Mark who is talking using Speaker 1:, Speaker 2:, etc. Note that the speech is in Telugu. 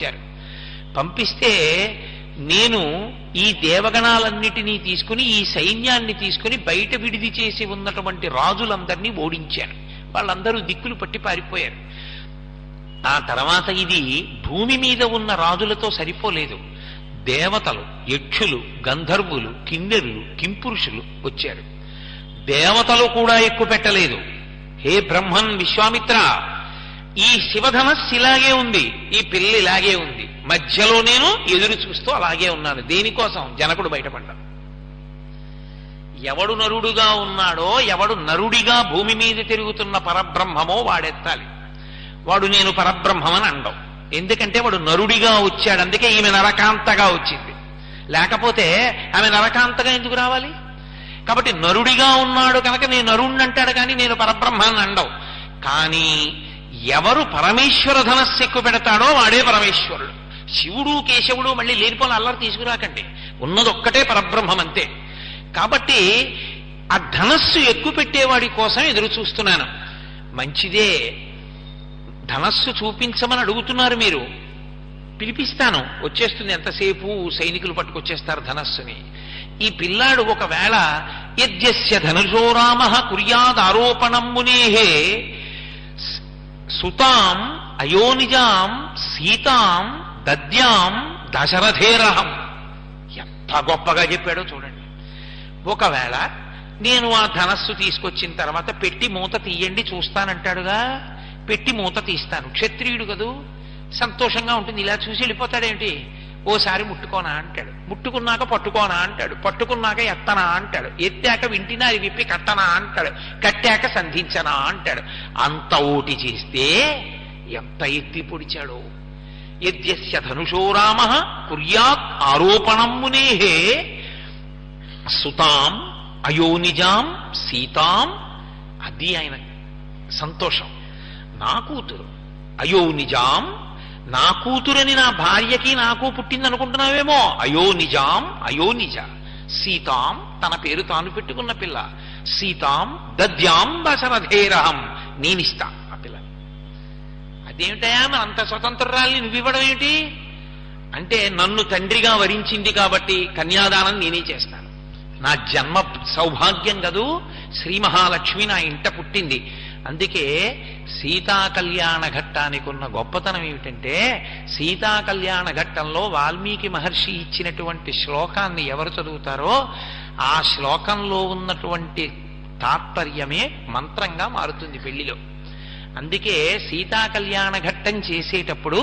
Speaker 1: పంపించారు పంపిస్తే నేను ఈ దేవగణాలన్నిటినీ తీసుకుని ఈ సైన్యాన్ని తీసుకుని బయట విడిది చేసి ఉన్నటువంటి రాజులందరినీ ఓడించాను. వాళ్ళందరూ దిక్కులు పట్టి పారిపోయారు. ఆ తర్వాత ఇది భూమి మీద ఉన్న రాజులతో సరిపోలేదు. దేవతలు యక్షులు గంధర్వులు కిన్నెరులు కింపురుషులు వచ్చారు. దేవతలు కూడా ఎక్కువ పెట్టలేదు హే బ్రహ్మన్ విశ్వామిత్ర! ఈ శివధనస్సు ఇలాగే ఉంది ఈ పిల్ల ఇలాగే ఉంది. మధ్యలో నేను ఎదురు చూస్తూ అలాగే ఉన్నాను. దేనికోసం? జనకుడు బయటపడ్డాను ఎవడు నరుడుగా ఉన్నాడో ఎవడు నరుడిగా భూమి మీద తిరుగుతున్న పరబ్రహ్మమో వాడెత్తాలి. వాడు నేను పరబ్రహ్మమని అండవు ఎందుకంటే వాడు నరుడిగా వచ్చాడు. అందుకే ఈమె నరకాంతగా వచ్చింది. లేకపోతే ఆమె నరకాంతగా ఎందుకు రావాలి? కాబట్టి నరుడిగా ఉన్నాడు కనుక నేను నరుణ్ణి అంటాడు కానీ నేను పరబ్రహ్మాన్ని అండవు కానీ ఎవరు పరమేశ్వర ధనస్సు ఎక్కువ పెడతాడో వాడే పరమేశ్వరుడు. శివుడు కేశవుడు మళ్ళీ లేనిపోని అల్లరి తీసుకురాకండి. ఉన్నదొక్కటే పరబ్రహ్మం అంతే కాబట్టి ఆ ధనస్సు ఎక్కువ పెట్టేవాడి కోసం ఎదురు చూస్తున్నాను. మంచిదే. ధనస్సు చూపించమని అడుగుతున్నారు మీరు. పిలిపిస్తాను. వచ్చేస్తుంది ఎంతసేపు? సైనికులు పట్టుకొచ్చేస్తారు ధనస్సుని. ఈ పిల్లాడు ఒకవేళ యద్యస్య ధనుజో రామ కుర్యాదారోపణం మునేహే సుతాం అయోనిజాం సీతాం దద్యాం దశరథేరహం. ఎంత గొప్పగా చెప్పాడో చూడండి. ఒకవేళ నేను ఆ ధనస్సు తీసుకొచ్చిన తర్వాత పెట్టి మూత తీయండి చూస్తానంటాడుగా. పెట్టి మూత తీస్తాను. క్షత్రియుడు కదూ. సంతోషంగా ఉంటుంది. ఇలా చూసి వెళ్ళిపోతాడేమిటి ఓసారి ముట్టుకోనా అంటాడు. ముట్టుకున్నాక పట్టుకోనా అంటాడు. పట్టుకున్నాక ఎత్తనా అంటాడు. ఎత్తాక వింటినారి విప్పి కట్టనా అంటాడు. కట్టాక సంధించనా అంటాడు. అంత ఓటి చేస్తే ఎంత ఎత్తి పొడిచాడో. యద్యస్య ధనుషో రామ కుర్యాత్ ఆరోపణం మునేహే సుతాం అయోనిజాం సీతాం. అది ఆయన సంతోషం. నా కూతురు అయోనిజాం నా కూతురని నా భార్యకి నాకు పుట్టింది అనుకుంటున్నావేమో అయోనిజాం అయోనిజ సీతాం తన పేరు తాను పెట్టుకున్న పిల్ల. సీతాం దద్యాం దశరథేరహం నేనిస్తా ఆ పిల్లని అదేమిటయా మన అంత స్వతంత్రాల్ని నువ్వివ్వడం ఏమిటి? అంటే నన్ను తండ్రిగా వరించింది కాబట్టి కన్యాదానం నేనే చేస్తాను. నా జన్మ సౌభాగ్యం కదూ? శ్రీ మహాలక్ష్మి నా ఇంట పుట్టింది. అందుకే సీతా కళ్యాణ ఘట్టానికి ఉన్న గొప్పతనం ఏమిటంటే సీతా కళ్యాణ ఘట్టంలో వాల్మీకి మహర్షి ఇచ్చినటువంటి శ్లోకాన్ని ఎవరు చదువుతారో ఆ శ్లోకంలో ఉన్నటువంటి తాత్పర్యమే మంత్రంగా మారుతుంది పెళ్ళిలో. అందుకే సీతా కళ్యాణ ఘట్టం చేసేటప్పుడు